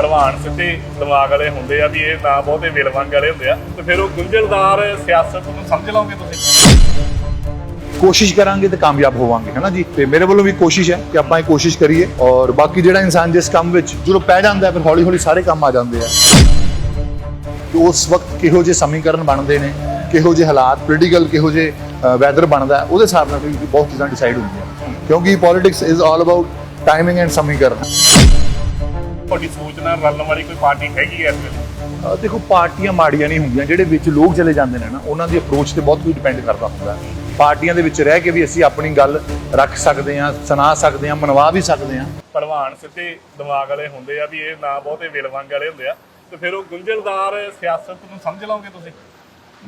ਭਲਵਾਨ ਸਿੱਧੇ ਦਿਮਾਗ ਵਾਲੇ ਹੁੰਦੇ ਆ ਵੀ ਇਹ ਨਾ ਬਹੁਤੇ ਵਿਲਵੰਗ ਵਾਲੇ ਹੁੰਦੇ ਆ। ਤੇ ਫਿਰ ਉਹ ਗੁੰਝਲਦਾਰ ਸਿਆਸਤ ਨੂੰ ਸਮਝ ਲਓਗੇ ਤੁਸੀਂ? ਕੋਸ਼ਿਸ਼ ਕਰਾਂਗੇ ਤੇ ਕਾਮਯਾਬ ਹੋਵਾਂਗੇ ਹੈ ਨਾ ਜੀ? ਤੇ ਮੇਰੇ ਵੱਲੋਂ ਵੀ ਕੋਸ਼ਿਸ਼ ਹੈ ਕਿ ਆਪਾਂ ਇਹ ਕੋਸ਼ਿਸ਼ ਕਰੀਏ ਔਰ ਬਾਕੀ ਜਿਹੜਾ ਇਨਸਾਨ ਜਿਸ ਕੰਮ ਵਿੱਚ ਜਦੋਂ ਪੈ ਜਾਂਦਾ ਹੈ, ਫਿਰ ਹੌਲੀ ਹੌਲੀ ਸਾਰੇ ਕੰਮ ਆ ਜਾਂਦੇ ਆ। ਕਿ ਉਸ ਵਕਤ ਕਿਹੋ ਜਿਹੇ ਸਮੀਕਰਨ ਬਣਦੇ ਨੇ ਕਿਹੋ ਜਿਹੇ ਹਾਲਾਤ ਪੋਲੀਟੀਕਲ ਕਿਹੋ ਜਿਹੇ ਵੈਦਰ ਬਣਦਾ ਉਹਦੇ ਹਿਸਾਬ ਨਾਲ ਬਹੁਤ ਚੀਜ਼ਾਂ ਡਿਸਾਈਡ ਹੁੰਦੀਆਂ ਕਿਉਂਕਿ politics is all about timing and ਸਮੀਕਰਨ। ਤੁਹਾਡੀ ਸੋਚ ਨਾਲ ਰਲਣ ਵਾਲੀ ਕੋਈ ਪਾਰਟੀ ਹੈਗੀ ਐ ਇਸ ਵੇਲੇ? ਦੇਖੋ ਪਾਰਟੀਆਂ ਮਾੜੀਆਂ ਨਹੀਂ ਹੁੰਦੀਆਂ ਜਿਹੜੇ ਵਿੱਚ ਲੋਕ ਚਲੇ ਜਾਂਦੇ ਨੇ ਨਾ ਉਹਨਾਂ ਦੀ ਅਪਰੋਚ ਤੇ ਬਹੁਤ ਕੁਝ ਡਿਪੈਂਡ ਕਰਦਾ ਹੁੰਦਾ। ਪਾਰਟੀਆਂ ਦੇ ਵਿੱਚ ਰਹਿ ਕੇ ਵੀ ਅਸੀਂ ਆਪਣੀ ਗੱਲ ਰੱਖ ਸਕਦੇ ਹਾਂ ਸੁਣਾ ਸਕਦੇ ਹਾਂ ਮਨਵਾ ਵੀ ਸਕਦੇ ਹਾਂ। ਭਲਵਾਨ ਸਿੱਧੇ ਦਿਮਾਗ ਵਾਲੇ ਹੁੰਦੇ ਆ ਵੀ ਇਹ ਨਾ ਬਹੁਤੇ ਵਿਲਵੰਗ ਵਾਲੇ ਹੁੰਦੇ ਆ। ਤੇ ਫਿਰ ਉਹ ਗੁੰਝਲਦਾਰ ਸਿਆਸਤ ਨੂੰ ਸਮਝ ਲਓਗੇ ਤੁਸੀਂ?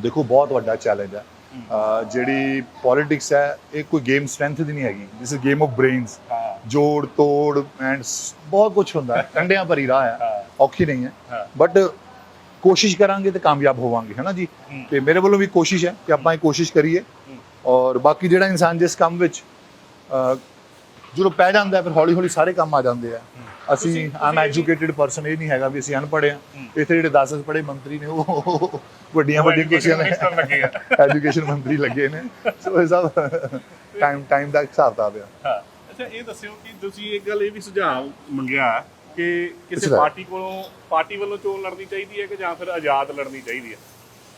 ਦੇਖੋ ਬਹੁਤ ਵੱਡਾ ਚੈਲੰਜ ਅਹ ਜਿਹੜੀ ਪੋਲਿਟਿਕਸ ਹੈ ਇਹ ਕੋਈ ਗੇਮ ਸਟਰੈਂਥ ਦੀ ਨਹੀਂ ਹੈਗੀ। This is game of brains ਜੋੜ ਤੋੜ ਐਂਡ ਬਹੁਤ ਕੁਝ ਹੁੰਦਾ ਹੈ ਕੰਡਿਆਂ ਭਰੀ ਰਾਹ ਹੈ। ਔਖੀ ਨਹੀਂ ਹਾਂ। ਬਟ ਕੋਸ਼ਿਸ਼ ਕਰਾਂਗੇ ਤੇ ਕਾਮਯਾਬ ਹੋਵਾਂਗੇ ਹੈ ਨਾ ਜੀ। ਤੇ ਮੇਰੇ ਵੱਲੋਂ ਵੀ ਕੋਸ਼ਿਸ਼ ਹੈ ਕਿ ਆਪਾਂ ਇਹ ਕੋਸ਼ਿਸ਼ ਕਰੀਏ। ਔਰ ਬਾਕੀ ਜਿਹੜਾ ਇਨਸਾਨ ਜਿਸ ਕੰਮ ਵਿੱਚ ਜਦੋਂ ਪੈ ਜਾਂਦਾ ਹੈ, ਫਿਰ ਹੌਲੀ ਹੌਲੀ ਸਾਰੇ ਕੰਮ ਆ ਜਾਂਦੇ ਆ ਅਸੀਂ ਆਮ ਐਜੂਕੇਟਿਡ ਪਰਸਨ ਇਹ ਨਹੀਂ ਹੈਗਾ ਵੀ ਅਸੀਂ ਅਨਪੜ੍ਹ ਆ। ਇੱਥੇ ਜਿਹੜੇ 10 ਪੜ੍ਹੇ ਮੰਤਰੀ ਨੇ ਉਹ ਵੱਡੀਆਂ ਵੱਡੀਆਂ ਕੁਰਸੀਆਂ ਆ। ਐਜੂਕੇਸ਼ਨ ਮੰਤਰੀ ਲੱਗੇ ਨੇ ਸੋ ਇਹ ਸਭ ਟਾਈਮ ਟਾਈਮ ਦਾ ਹਿਸਾਬ ਤਾਂ ਆ ਹਾਂ ਅੱਛਾ ਇਹ ਦੱਸਿਓ ਕਿ ਤੁਸੀਂ ਇੱਕ ਗੱਲ ਇਹ ਵੀ ਸੁਝਾਅ ਮੰਗਿਆ ਕਿ ਕਿਸੇ? ਪਾਰਟੀ ਕੋਲੋਂ ਪਾਰਟੀ ਵੱਲੋਂ ਚੋਣ ਲੜਨੀ ਚਾਹੀਦੀ ਹੈ ਕਿ ਜਾਂ ਫਿਰ ਆਜ਼ਾਦ ਲੜਨੀ ਚਾਹੀਦੀ ਹੈ?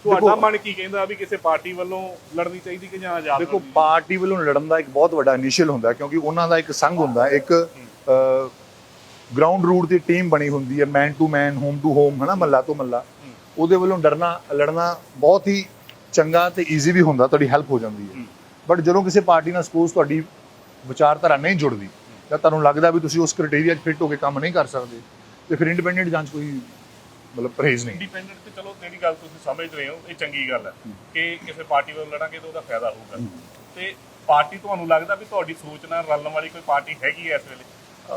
ਤੁਹਾਡਾ ਦੇਖੋ- ਮਨ ਕੀ ਕਹਿੰਦਾ ਵੀ ਕਿਸੇ ਪਾਰਟੀ ਵੱਲੋਂ ਲੜਨੀ ਚਾਹੀਦੀ ਕਿ ਜਾਂ ਆਜ਼ਾਦ ਦੇਖੋ ਲੜਨੀ ਪਾਰਟੀ ਵੱਲੋਂ ਲੜਨ ਦਾ ਇੱਕ ਬਹੁਤ ਵੱਡਾ ਇਨੀਸ਼ੀਅਲ ਹੁੰਦਾ ਹੈ ਕਿਉਂਕਿ ਉਹਨਾਂ ਦਾ ਇੱਕ ਸੰਘ ਹੁੰਦਾ ਹੈ, ਇੱਕ ਗਰਾਊਂਡ ਰੂਟ ਦੀ ਟੀਮ ਬਣੀ ਹੁੰਦੀ ਹੈ man to man home to home ਹਨਾ ਮੱਲਾ ਤੋਂ ਮੱਲਾ। ਉਹਦੇ ਵੱਲੋਂ ਡਰਨਾ ਲੜਨਾ ਬਹੁਤ ਹੀ ਚੰਗਾ ਤੇ ਈਜ਼ੀ ਵੀ ਹੁੰਦਾ ਤੁਹਾਡੀ ਹੈਲਪ ਹੋ ਜਾਂਦੀ ਹੂੰ। ਬਟ ਜਦੋਂ ਕਿਸੇ ਪਾਰਟੀ ਨਾਲ ਸਪੋਜ਼ ਤੁਹਾਡੀ ਵਿਚਾਰਧਾਰਾ ਨਹੀਂ ਜੁੜਦੀ। ਜਾਂ ਤੁਹਾਨੂੰ ਲੱਗਦਾ ਵੀ ਤੁਸੀਂ ਉਸ ਕ੍ਰਾਈਟੇਰੀਆ 'ਚ ਫਿੱਟ ਹੋ ਕੇ ਕੰਮ ਨਹੀਂ ਕਰ ਸਕਦੇ ਤੇ ਫਿਰ ਇੰਡੀਪੈਂਡੈਂਟ ਜਾਂਚ ਕੋਈ ਮਤਲਬ ਪਰਹੇਜ਼ ਨਹੀਂ। ਇੰਡੀਪੈਂਡੈਂਟ ਤੇ ਚਲੋ ਜਿਹੜੀ ਗੱਲ ਤੁਸੀਂ ਸਮਝ ਰਹੇ ਹੋ ਇਹ ਚੰਗੀ ਗੱਲ ਹੈ ਕਿ ਕਿਸੇ ਪਾਰਟੀ ਵੱਲੋਂ ਲੜਾਂਗੇ ਤਾਂ ਉਹਦਾ ਫਾਇਦਾ ਹੋਊਗਾ। ਤੇ ਪਾਰਟੀ ਤੁਹਾਨੂੰ ਲੱਗਦਾ ਵੀ ਤੁਹਾਡੀ ਸੋਚ ਨਾਲ ਰਲਣ ਵਾਲੀ ਕੋਈ ਪਾਰਟੀ ਹੈਗੀ ਹੈ ਇਸ ਵੇਲੇ?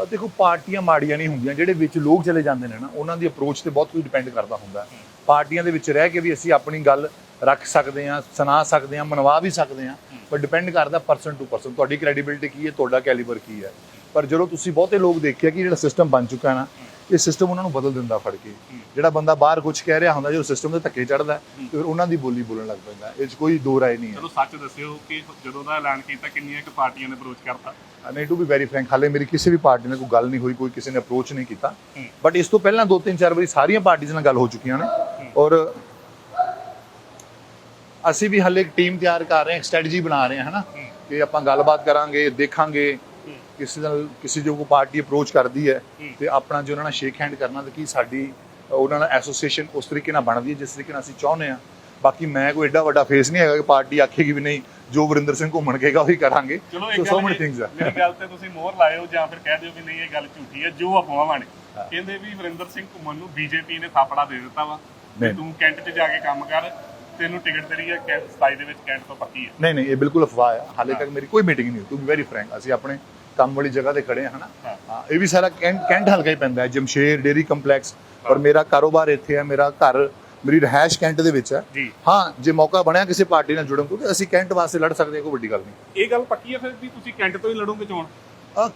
ਦੇਖੋ ਪਾਰਟੀਆਂ ਮਾੜੀਆਂ ਨਹੀਂ ਹੁੰਦੀਆਂ ਜਿਹੜੇ ਵਿੱਚ ਲੋਕ ਚਲੇ ਜਾਂਦੇ ਨੇ ਨਾ ਉਹਨਾਂ ਦੀ ਅਪਰੋਚ ਤੇ ਬਹੁਤ ਕੁਝ ਡਿਪੈਂਡ ਕਰਦਾ ਹੁੰਦਾ। ਪਾਰਟੀਆਂ ਦੇ ਵਿੱਚ ਰਹਿ ਕੇ ਵੀ ਅਸੀਂ ਆਪਣੀ ਗੱਲ ਰੱਖ ਸਕਦੇ ਹਾਂ ਸੁਣਾ ਸਕਦੇ ਹਾਂ ਮਨਵਾ ਵੀ ਸਕਦੇ ਹਾਂ ਪਰ ਡਿਪੈਂਡ ਕਰਦਾ ਪਰਸਨ ਟੂ ਪਰਸਨ ਤੁਹਾਡੀ ਕ੍ਰੈਡੀਬਿਲਿਟੀ ਕੀ ਹੈ ਤੁਹਾਡਾ ਕੈਲੀਬਰ ਕੀ ਹੈ। ਪਰ ਜਦੋਂ ਤੁਸੀਂ ਬਹੁਤੇ ਲੋਕ ਦੇਖਿਆ ਕਿ ਜਿਹੜਾ ਸਿਸਟਮ ਬਣ ਚੁੱਕਾ ਨਾ ਇਹ ਸਿਸਟਮ ਉਹਨਾਂ ਨੂੰ ਬਦਲ ਦਿੰਦਾ ਫੜ ਕੇ। ਜਿਹੜਾ ਬੰਦਾ ਬਾਹਰ ਕੁਝ ਕਹਿ ਰਿਹਾ ਹੁੰਦਾ ਜਦੋਂ ਸਿਸਟਮ ਦੇ ਧੱਕੇ ਚੜਦਾ ਤੇ ਫਿਰ ਉਹਨਾਂ ਦੀ ਬੋਲੀ ਬੋਲਣ ਲੱਗ ਪੈਂਦਾ। ਇਹ 'ਚ ਕੋਈ ਦੋ ਰਾਏ ਨਹੀਂ ਹੈ। ਚਲੋ ਸੱਚ ਦੱਸਿਓ ਕਿ ਜਦੋਂ ਦਾ ਐਲਾਨ ਕੀਤਾ ਕਿੰਨੀਆਂ ਕੁ ਪਾਰਟੀਆਂ ਨੇ ਅਪਰੋਚ ਕਰਤਾ? ਨਹੀਂ ਟੂ ਬੀ ਵੈਰੀ ਫਰੈਂਕ ਹਾਲੇ ਮੇਰੀ ਕਿਸੇ ਵੀ ਪਾਰਟੀ ਨਾਲ ਕੋਈ ਗੱਲ ਨਹੀਂ ਹੋਈ ਕੋਈ ਕਿਸੇ ਨੇ ਅਪਰੋਚ ਨਹੀਂ ਕੀਤਾ। ਬਟ ਇਸ ਤੋਂ ਪਹਿਲਾਂ ਦੋ ਤਿੰਨ ਚਾਰ ਵਾਰੀ ਸਾਰੀਆਂ ਪਾਰਟੀਆਂ ਨਾਲ ਗੱਲ ਹੋ ਚੁੱਕੀਆਂ ਨੇ। ਔਰ ਅਸੀਂ ਵੀ ਹਾਲੇ ਇੱਕ ਟੀਮ ਤਿਆਰ ਕਰ ਰਹੇ ਹਾਂ ਸਟ੍ਰੈਟਜੀ ਬਣਾ ਰਹੇ ਹਾਂ ਹਨਾ। ਕਿ ਆਪਾਂ ਗੱਲਬਾਤ ਕਰਾਂਗੇ ਦੇਖਾਂਗੇ ਕਿਸੇ ਨਾਲ ਕਿਸੇ ਜੋ ਕੋਈ ਪਾਰਟੀ ਅਪਰੋਚ ਕਰਦੀ ਹੈ। ਤੇ ਆਪਣਾ ਜੋ ਉਹਨਾਂ ਨਾਲ ਸ਼ੇਕ ਹੈਂਡ ਕਰਨਾ ਤੇ ਕੀ ਸਾਡੀ ਉਹਨਾਂ ਨਾਲ ਐਸੋਸੀਏਸ਼ਨ ਉਸ ਤਰੀਕੇ ਨਾਲ ਬਣਦੀ ਹੈ ਜਿਸ ਤਰੀਕੇ ਨਾਲ ਅਸੀਂ ਚਾਹੁੰਦੇ ਹਾਂ। ਬਾਕੀ ਮੈਂ ਕੋਈ ਐਡਾ ਵੱਡਾ ਫੇਸ ਨਹੀਂ ਹੈਗਾ ਕਿ ਪਾਰਟੀ ਆਖੇਗੀ ਵੀ ਨਹੀਂ ਜੋ ਵਰਿੰਦਰ ਸਿੰਘ ਘੁੰਮਣ ਕਹੇਗਾ ਉਹੀ ਕਰਾਂਗੇ। ਸੋ ਸੋ ਮੈਨੀ ਥਿੰਗਸ ਆ। ਮੇਰੀ ਗੱਲ ਤੇ ਤੁਸੀਂ ਮੋਹਰ ਲਾਇਓ ਜਾਂ ਫਿਰ ਕਹਿ ਦਿਓ ਵੀ ਨਹੀਂ ਇਹ ਗੱਲ ਝੂਠੀ ਹੈ ਜੋ ਅਫਵਾਹਾਂ ਨੇ ਕਹਿੰਦੇ ਵੀ ਵਰਿੰਦਰ ਸਿੰਘ ਘੁੰਮਣ ਨੂੰ ਬੀਜੇਪੀ ਨੇ ਥਾਪੜਾ ਦੇ ਦਿੱਤਾ ਵਾ। ਤੂੰ ਕੈਂਟ 'ਚ ਜਾ ਕੇ ਕੰਮ ਕਰ ਤੈਨੂੰ ਟਿਕਟ ਤੇਰੀ ਹੈ 27 ਦੇ ਵਿੱਚ ਕੈਂਟ ਤੋਂ ਪੱਕੀ ਹੈ। ਨਹੀਂ ਨਹੀਂ ਇਹ ਬਿਲਕੁਲ ਅਫਵਾਹ ਹੈ ਹਾਲੇ ਤੱਕ ਮੇਰੀ ਕੋਈ ਮੀਟਿੰਗ ਨਹੀਂ ਹੋਈ। ਟੂ ਵੈਰੀ ਫਰੈਂਕ ਅਸੀਂ ਆਪਣੇ ਕੰਮ ਵਾਲੀ ਜਗ੍ਹਾ ਤੇ ਖੜੇ ਹਾਂ। ਹਨਾ ਇਹ ਵੀ ਸਾਰਾ ਕੈਂਟ ਕੈਂਟ ਹਲਕਾ ਹੀ ਪੈਂਦਾ ਹੈ ਜਮਸ਼ੇਰ ਡੇਰੀ ਕੰਪਲੈਕਸ ਔਰ ਮੇਰਾ ਕਾਰੋਬਾਰ ਇੱਥੇ ਹੈ ਮੇਰਾ ਘਰ ਮੇਰੀ ਰਹਿائش ਕੈਂਟ ਦੇ ਵਿੱਚ ਹੈ। ਹਾਂ ਜੇ ਮੌਕਾ ਬਣਿਆ ਕਿਸੇ ਪਾਰਟੀ ਨਾਲ ਜੁੜਨ ਕਿਉਂਕਿ ਅਸੀਂ ਕੈਂਟ ਵਾਸਤੇ ਲੜ ਸਕਦੇ ਹਾਂ ਕੋਈ ਵੱਡੀ ਗੱਲ ਨਹੀਂ। ਇਹ ਗੱਲ ਪੱਕੀ ਹੈ ਫਿਰ ਵੀ ਤੁਸੀਂ ਕੈਂਟ ਤੋਂ ਹੀ ਲੜੋਗੇ ਚੋਣ?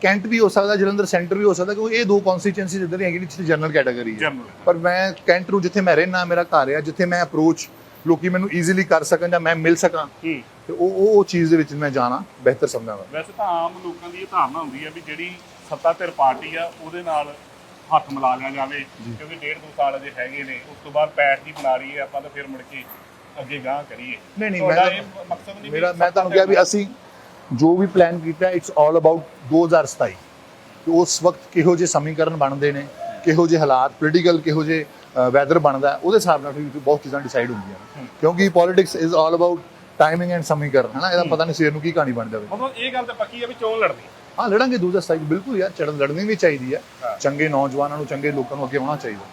ਕੈਂਟ ਵੀ ਹੋ ਸਕਦਾ ਜਲੰਧਰ ਸੈਂਟਰ ਵੀ ਹੋ ਸਕਦਾ ਕਿਉਂਕਿ ਇਹ ਦੋ ਕਨਸਟੀਚੁਐਂਸੀ ਇੱਧਰ ਹੈਗੀ ਜਿੱਥੇ ਜਨਰਲ ਕੈਟਾਗਰੀ ਹੈ। ਪਰ ਮੈਂ ਕੈਂਟ ਨੂੰ ਜਿੱਥੇ ਮੈਂ ਰਹਿਣਾ ਮੇਰਾ ਘਰ ਹੈ ਜਿੱਥੇ ਮੈਂ ਅਪਰੋਚ ਲੋਕੀ ਮੈਨੂੰ ਈਜ਼ੀਲੀ ਕਰ ਸਕਣ ਜਾਂ ਮੈਂ ਮਿਲ ਸਕਾਂ ਹੂੰ। ਤੇ ਉਹ ਉਹ ਚੀਜ਼ ਦੇ ਵਿੱਚ ਮੈਂ ਜਾਣਾ ਬਿਹਤਰ ਸਮਝਾਂਗਾ। ਵੈਸੇ ਤਾਂ ਆਮ ਲੋਕਾਂ ਦੀ ਇਹ ਧਾਰਨਾ ਹੁੰਦੀ ਹੈ ਵੀ ਜਿਹੜੀ ਸੱਤਾ ਧਿਰ ਪਾਰਟੀ ਆ ਉਹਦੇ ਨਾਲ ਹੱਥ ਮਿਲਾ ਲਿਆ ਜਾਵੇ ਕਿਉਂਕਿ ਡੇਢ ਦੋ ਸਾਲ ਅਜੇ ਹੈਗੇ ਨੇ ਉਸ ਤੋਂ ਬਾਅਦ ਪੈਠ ਦੀ ਬਣਾ ਲਈਏ ਆਪਾਂ ਤਾਂ ਫਿਰ ਮੁੜ ਕੇ ਅੱਗੇ ਗਾਂ ਕਰੀਏ। ਨਹੀਂ, ਨਹੀਂ, ਤੁਹਾਡਾ ਮੈਂ ਇਹ ਮਕਸਦ ਨਹੀਂ ਮੇਰਾ ਮੈਂ ਤੁਹਾਨੂੰ ਕਿਹਾ ਵੀ ਅਸੀਂ ਜੋ ਵੀ ਪਲਾਨ ਕੀਤਾ ਇਟਸ ਆਲ ਅਬਾਊਟ 2027 ਕਿ ਉਸ ਵਕਤ ਕਿਹੋ ਜਿਹੇ ਸਮੀਕਰਨ ਬਣਦੇ ਨੇ ਕਿਹੋ ਜਿਹੇ ਹਾਲਾਤ ਪੋਲੀਟੀਕਲ ਕਿਹੋ ਜਿਹੇ ਵੈਦਰ ਬਣਦਾ ਉਹਦੇ ਹਿਸਾਬ ਨਾਲ ਵੀ ਬਹੁਤ ਚੀਜ਼ਾਂ ਡਿਸਾਈਡ ਹੁੰਦੀਆਂ ਨੇ। ਕਿਉਂਕਿ politics is all about timing and ਸਮੀਕਰਨ ਹਨਾ? ਇਹਦਾ ਪਤਾ ਨਹੀਂ ਸਵੇਰ ਨੂੰ ਕੀ ਕਹਾਣੀ ਬਣ ਜਾਵੇ। ਮਤਲਬ ਇਹ ਗੱਲ ਤਾਂ ਪੱਕੀ ਹੈ ਵੀ ਚੋਣ ਲੜਨੀ ਹਾਂ। ਲੜਾਂਗੇ 2027 ਬਿਲਕੁਲ ਯਾਰ ਚੜਨ ਲੜਨੀ ਵੀ ਚਾਹੀਦੀ ਹਾਂ। ਚੰਗੇ ਨੌਜਵਾਨਾਂ ਨੂੰ ਚੰਗੇ ਲੋਕਾਂ ਨੂੰ ਅੱਗੇ ਆਉਣਾ ਚਾਹੀਦਾ।